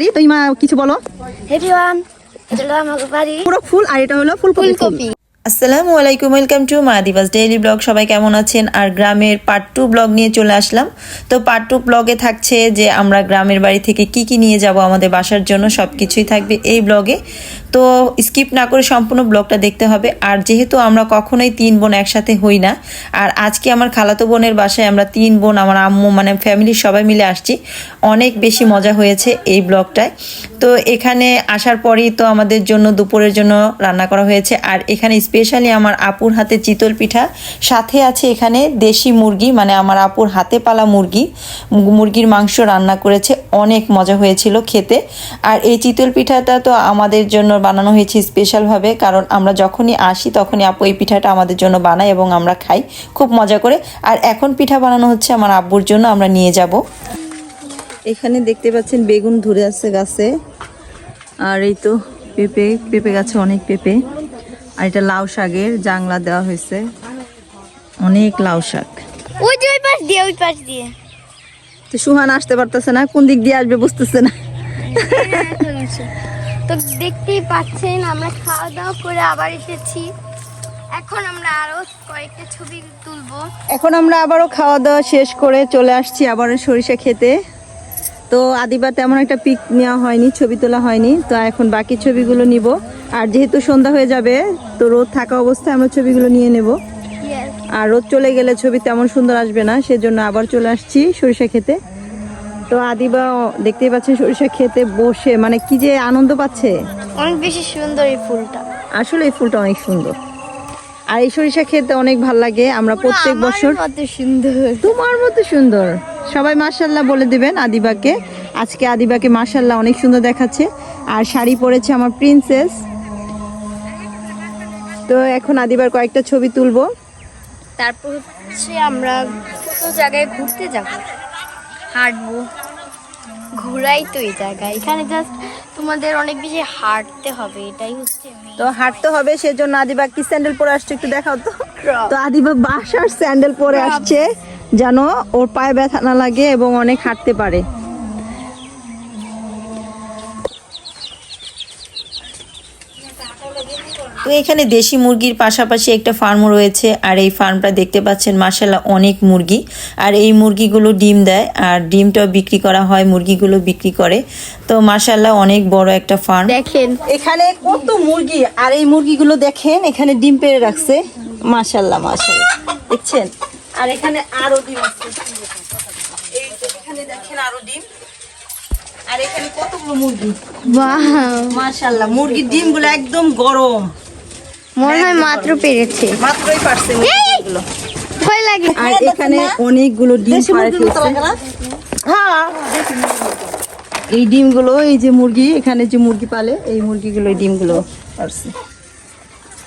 বাড়ি? তো ইমা কিছু বলো। এটা হলো আমার বাড়ি। পুরো ফুল আর এটা হলো ফুলকপি। ফুল ফুলকপি। আসসালামু আলাইকুম, ওয়েলকাম টু মা দিবাস ডেইলি ব্লগ। সবাই কেমন আছেন? আর গ্রামের পার্ট টু ব্লগ নিয়ে চলে আসলাম। তো পার্ট টু ব্লগে থাকছে যে আমরা গ্রামের বাড়ি থেকে কি কি নিয়ে যাব, আমাদের বাসার জন্য সব কিছুই থাকবে এই ব্লগে তো স্কিপ না করে সম্পূর্ণ ব্লগটা দেখতে হবে। আর যেহেতু আমরা কখনোই তিন বোন একসাথে হই না, আর আজকে আমার খালাতো বোনের বাসায় আমরা তিন বোন, আমার আম্মু মানে ফ্যামিলির সবাই মিলে আসছি, অনেক বেশি মজা হয়েছে এই ব্লগটায়। তো এখানে আসার পরেই তো আমাদের জন্য দুপুরের জন্য রান্না করা হয়েছে। আর এখানে স্পেশালি আমার আপুর হাতে চিতল পিঠা। সাথে আছে এখানে দেশি মুরগি মানে আমার আপুর হাতে পালা মুরগি। মুরগির মাংস রান্না করেছে, অনেক মজা হয়েছিল খেতে। আর এই চিতল পিঠাটা তো আমাদের জন্য বানানো হয়েছে স্পেশালভাবে, কারণ আমরা যখনই আসি তখনই আপু এই পিঠাটা আমাদের জন্য বানায় এবং আমরা খাই, খুব মজা করে। আর এখন পিঠা বানানো হচ্ছে আমার আব্বুর জন্য, আমরা নিয়ে যাব। এখানে দেখতে পাচ্ছেন বেগুন ধরে আছে গাছে। আর এই তো পেঁপে পেঁপে গাছে অনেক পেঁপে। আর এটা লাউ শাকের জাংলা দেওয়া হয়েছে। অনেক লাউ শাক। ওই যে ওই পাশ দিয়ে ওই পাশ দিয়ে। তো সুহান আসতে পারতেছে না কোন দিক দিয়ে আসবে বুঝতেছে না। তো দেখতেই পাচ্ছেন আমরা খাওয়া দাওয়া করে আবার এসেছি। এখন আমরা আরও কয়েকটা ছবি তুলবো। এখন আমরা আবারও খাওয়া দাওয়া শেষ করে চলে আসছি আবারও সরিষা খেতে। তো আদিবা তেমন একটা পিক নেওয়া হয়নি ছবি তোলা হয়নি। তো এখন বাকি ছবিগুলো নিব। আর যেহেতু সন্ধ্যা হয়ে যাবে তো রোদ থাকা অবস্থায় আমরা ছবিগুলো নিয়ে নেব। আর রোদ চলে গেলে ছবি তেমন সুন্দর আসবে না সেজন্য আবার চলে আসছি সরিষা খেতে। তো আদিবা দেখতেই পাচ্ছেন সরিষা খেতে বসে মানে কি যে আনন্দ পাচ্ছে। অনেক বেশি সুন্দর এই ফুলটা। আসলে এই ফুলটা অনেক সুন্দর। আর এই সরিষা খেতে অনেক ভালো লাগে আমরা প্রত্যেক বছর সুন্দর। তোমার মতো সুন্দর। সবাই মার্শাল্লাহ বলে দিবেন আদিবাকে। আজকে আদিবাকে মার্শাল্লাহ অনেক সুন্দর দেখাচ্ছে। আর শাড়ি পরেছে আমার প্রিন্সেস তো এখন আদিবার কয়েকটা ছবি তুলবো। তারপর হচ্ছে আমরা কত জায়গায় ঘুরতে যাব। হাঁটবো। ঘোরাই তো এই জায়গা। এখানে জাস্ট তোমাদের অনেক বেশি হাঁটতে হবে এটাই হচ্ছে তো হাঁটতে হবে সেজন্য আদিবা কি স্যান্ডেল পরে আসছে একটু দেখাও তো। তো আদিবা বাসার স্যান্ডেল পরে আসছে যেন ওর পায়ে ব্যথা না লাগে এবং অনেক হাঁটতে পারে। তো এখানে দেশি মুরগির পাশাপাশি একটা ফার্মও রয়েছে আর এই ফার্মটা দেখতে পাচ্ছেন মাসাল্লাহ অনেক মুরগি। আর এই মুরগিগুলো ডিম দেয় আর ডিমটাও বিক্রি করা হয় মুরগিগুলো বিক্রি করে। তো মাসাল্লাহ অনেক বড় একটা ফার্ম দেখেন। এখানে কত মুরগি আর এই মুরগিগুলো দেখেন এখানে ডিম পেড়ে রাখছে। মাশাল্লাহ মাশাল্লাহ দেখছেন? আর এখানে আরও ডিম আছে। এখানে দেখেন আরও ডিম। আর এখানে কতগুলো মুরগি? মাশাল্লাহ মুরগির ডিমগুলো একদম গরম। মনে হয় মাত্র পেরেছে। মাত্রই পারছে ভয় লাগে। আর এখানে অনেকগুলো ডিম পাড়ে ফেলছে হ্যাঁ। এই ডিমগুলো এই যে মুরগি এখানে যে মুরগি পালে এই মুরগিগুলো ডিমগুলো পারছে।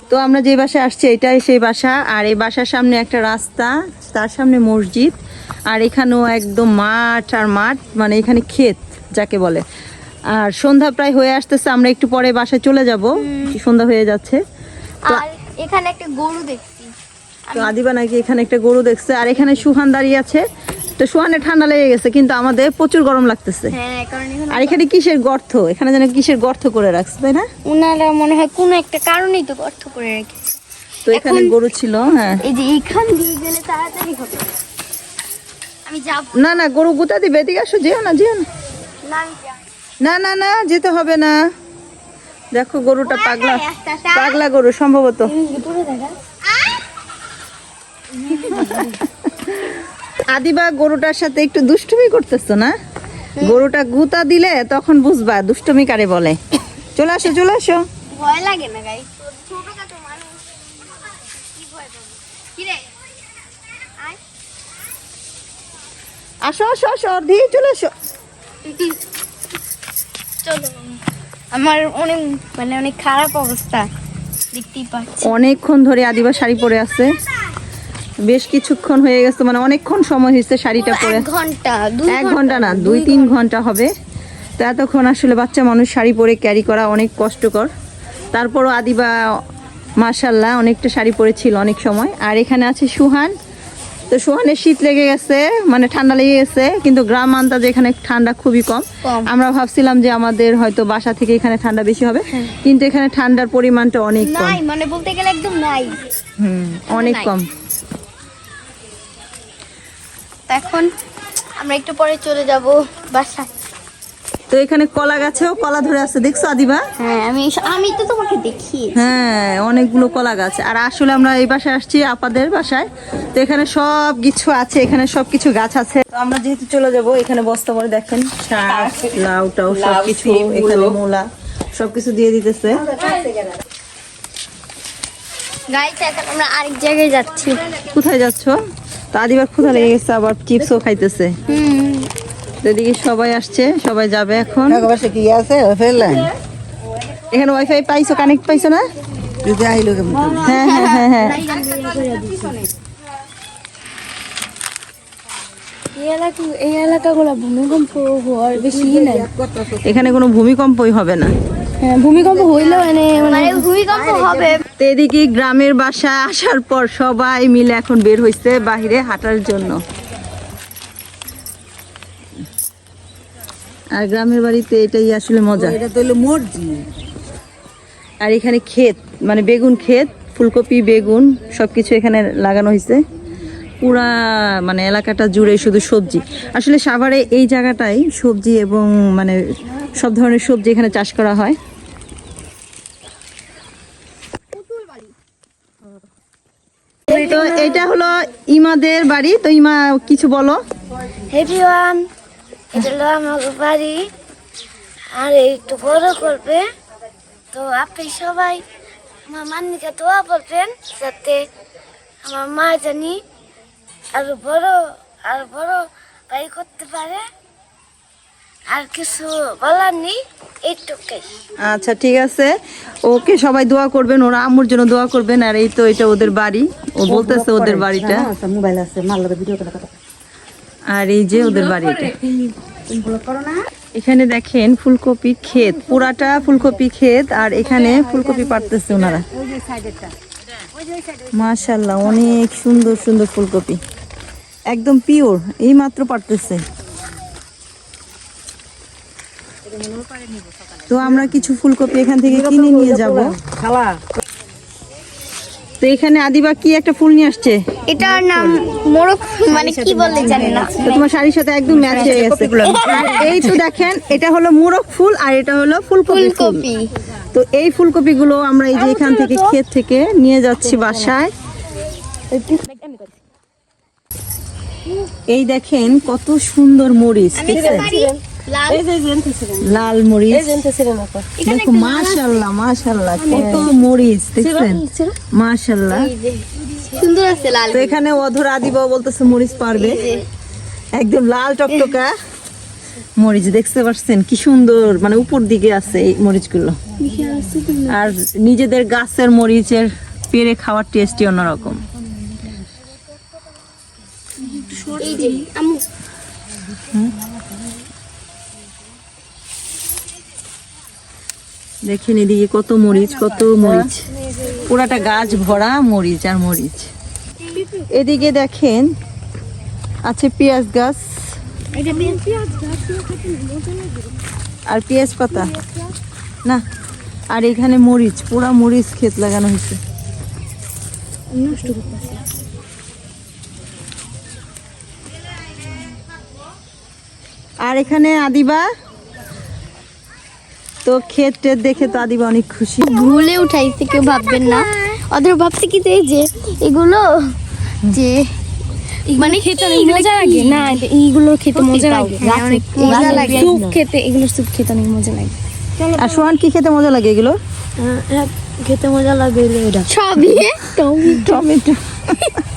তো আমরা যে বাসায় আসছি এটাই সেই বাসা। আর এই বাসার সামনে একটা রাস্তা তার সামনে মসজিদ। আর এখানেও একদম মাঠ আর মাঠ মানে এখানে ক্ষেত যাকে বলে। আর সন্ধ্যা প্রায় হয়ে আসতেছে আমরা একটু পরে বাসায় চলে যাব। সন্ধ্যা হয়ে যাচ্ছে। আর এখানে একটা গরু দেখছি। তো আদিবা নাকি এখানে একটা গরু দেখছে আর এখানে সুহান দাঁড়িয়ে আছে। তো সুহানে ঠান্ডা লেগে গেছে কিন্তু আমাদের প্রচুর গরম লাগতেছে। হ্যাঁ আর এখানে কিসের গর্ত? এখানে যেন কিসের গর্ত করে রাখছে তাই না? ওনারা মনে হয় কোনো একটা কারণেই তো গর্ত করে রেখেছে। তো এখানে গরু ছিল হ্যাঁ। এই যে এখান দিয়ে গেলে তাড়াতাড়ি হবে। আমি যাব। না না গরু গুতা দিবে এদিকে আসো যেও না যেও না। না না না যেতে হবে না। দেখো গরুটা পাগলা। পাগলা গরু সম্ভবত। আদিবা গরুটার সাথে একটু দুষ্টুমি করতেছো না? গরুটা গুতা দিলে তখন বুঝবা দুষ্টুমি কারে বলে। চলে আসো চলে আসো। ভয় লাগে না গাই। ছোটখাটো মানুষ। কি ভয় পাবো? কি রে? আয়। আসো আসো আসো অর্ধি চলে আসো। চলো। আমার অনেক মানে অনেক খারাপ অবস্থা দেখতেই পাচ্ছি। অনেকক্ষণ ধরে আদিবা শাড়ি পরে আছে। বেশ কিছুক্ষণ হয়ে গেছে মানে অনেকক্ষণ সময় হয়েছে শাড়িটা পরে এক ঘণ্টা এক ঘণ্টা না দুই তিন ঘণ্টা। হবে। তো এতক্ষণ আসলে বাচ্চা মানুষ শাড়ি পরে ক্যারি করা অনেক কষ্টকর। তারপরও আদিবা মাশাল্লাহ অনেকটা শাড়ি পরেছিল অনেক সময়। আর এখানে আছে সুহান। তো সোহানের শীত লেগে গেছে মানে ঠান্ডা লেগে গেছে কিন্তু গ্রাম আন্দাজে এখানে ঠান্ডা খুবই কম। কম। আমরা ভাবছিলাম যে আমাদের হয়তো বাসা থেকে এখানে ঠান্ডা বেশি হবে কিন্তু এখানে ঠান্ডার পরিমাণটা অনেক কম। মানে বলতে গেলে একদম নাই। হুম অনেক কম। এখন আমরা একটু পরে চলে যাব বাসায়। তো এখানে কলা গাছেও কলা ধরে আছে দেখছ আদিবা? হ্যাঁ আমি আমি তো তোমাকে দেখি। হ্যাঁ অনেকগুলো কলা গাছ। আর আসলে আমরা এই বাসায় আসছি আপাদের বাসায়। তো এখানে সব কিছু আছে এখানে সব কিছু গাছ আছে। তো আমরা যেহেতু চলে যাব এখানে বস্তা করে দেখেন শাক লাউ টাউ সব কিছু এখানে মূলা। সবকিছু দিয়ে দিতেছে। এখন আমরা আরেক জায়গায় যাচ্ছি। কোথায় যাচ্ছ? তো আদিবার ক্ষুধা লেগে গেছে আবার চিপসও খাইতেছে। হুম। এদিকে সবাই আসছে সবাই যাবে এখন। কি আছে? ফেললেন এখানে ওয়াইফাই পাইছো কানেক্ট পাইছো না? যদি আইলো হ্যাঁ হ্যাঁ হ্যাঁ হ্যাঁ। এখানে কোনো ভূমিকম্পই হবে না। হ্যাঁ ভূমিকম্প হইলেও মানে মানে ভূমিকম্প হবে। এদিকে গ্রামের বাসা আসার পর সবাই মিলে এখন বের হইছে বাহিরে হাঁটার জন্য। আর গ্রামের বাড়িতে এটাই আসলে মজা। এটা তো হলো মর্জি আর এখানে ক্ষেত মানে বেগুন ক্ষেত ফুলকপি বেগুন সবকিছু এখানে লাগানো হয়েছে পুরা মানে এলাকাটা জুড়ে শুধু সবজি। আসলে সাভারে এই জায়গাটাই সবজি এবং মানে সব ধরনের সবজি এখানে চাষ করা হয়। তো এটা হলো ইমাদের বাড়ি। তো ইমা কিছু বলো। এভরিওয়ান এটা হলো আমার বাড়ি। আর একটু বড় করবে। তো আপনি সবাই আমার মান্নিকে দোয়া বলবেন যাতে আমার মা জানি আর বড় আর বড় বাড়ি করতে পারে। আর কিছু বলার নেই এইটুকুই। আচ্ছা ঠিক আছে। ওকে সবাই দোয়া করবেন ওরা আম্মুর জন্য দোয়া করবেন। আর এই তো এটা ওদের বাড়ি। ও বলতেছে ওদের বাড়িটা। মোবাইল আছে মাল্লার ভিডিও কথা আর এই যে ওদের বাড়িটা এখানে দেখেন ফুলকপি ক্ষেত, পুরাটা ফুলকপি ক্ষেত, আর এখানে ফুলকপি পারতেছে ওনারা। মাশাল্লাহ অনেক সুন্দর সুন্দর ফুলকপি। একদম পিওর এই মাত্র পারতেছে তো আমরা কিছু ফুলকপি এখান থেকে কিনে নিয়ে যাব। খালা তো এখানে আদিবা কি একটা ফুল নিয়ে আসছে? এটার নাম মোরগ মানে কি বললে জানি না। তো তোমার শাড়ির সাথে একদম ম্যাচ হয়ে গেছে আর এই তো দেখেন এটা হলো মুরগ ফুল আর এটা হলো ফুলকপি ফুল। ফুলকপি। তো এই ফুলকপিগুলো আমরা এই যে এখান থেকে ক্ষেত থেকে নিয়ে যাচ্ছি বাসায়। এই দেখেন কত সুন্দর মরিচ দেখছেন লাল লাল মরিচ। দেখো মাশাল্লাহ মাশাল্লাহ কত মরিচ দেখছেন? মাশাল্লাহ সুন্দর আছে লাল তো এখানে অধর আদিবা বলতেছে মরিচ পারবে। একদম লাল টকটকা। মরিচ দেখতে পাচ্ছেন কি সুন্দর মানে উপর দিকে আছে এই মরিচগুলো। আর নিজেদের গাছের মরিচের পেরে খাওয়ার টেস্টই অন্যরকম। দেখেন এদিকে কত মরিচ কত মরিচ। পুরাটা গাছ ভরা মরিচ আর মরিচ। এদিকে দেখেন, আছে পেঁয়াজ গাছ। আর পেঁয়াজ পাতা? না, আর এখানে মরিচ, পুরা মরিচ ক্ষেত লাগানো হয়েছে। আর এখানে আদিবা? তো ক্ষেত টেত দেখে তো আদিবা অনেক খুশি। ভুলে উঠাইছে কেউ ভাববেন না। ওদের ভাবছে কি যে এই যে এগুলো যে মানে খেতে অনেক মজা লাগে। না এইগুলো খেতে মজা লাগে। অনেক মজা লাগে। স্যুপ খেতে এগুলো স্যুপ খেতে অনেক মজা লাগে। আর সোহান কি খেতে মজা লাগে এগুলো? খেতে মজা লাগে এটা সবই। টমেটো।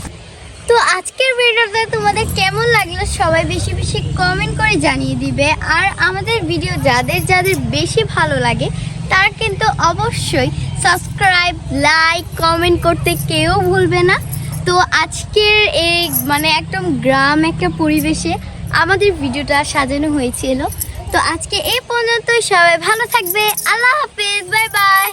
তো আজকের ভিডিওটা তোমাদের কেমন লাগল সবাই বেশি বেশি কমেন্ট করে জানিয়ে দিবে। আর আমাদের ভিডিও যাদের যাদের বেশি ভালো লাগে, তার কিন্তু অবশ্যই সাবস্ক্রাইব লাইক কমেন্ট করতে কেউ ভুলবে না। তো আজকের এই মানে একদম গ্রাম, একটা পরিবেশে আমাদের ভিডিওটা সাজানো হয়েছিল। তো আজকে এই পর্যন্তই সবাই ভালো থাকবে। আল্লাহ হাফেজ। Bye bye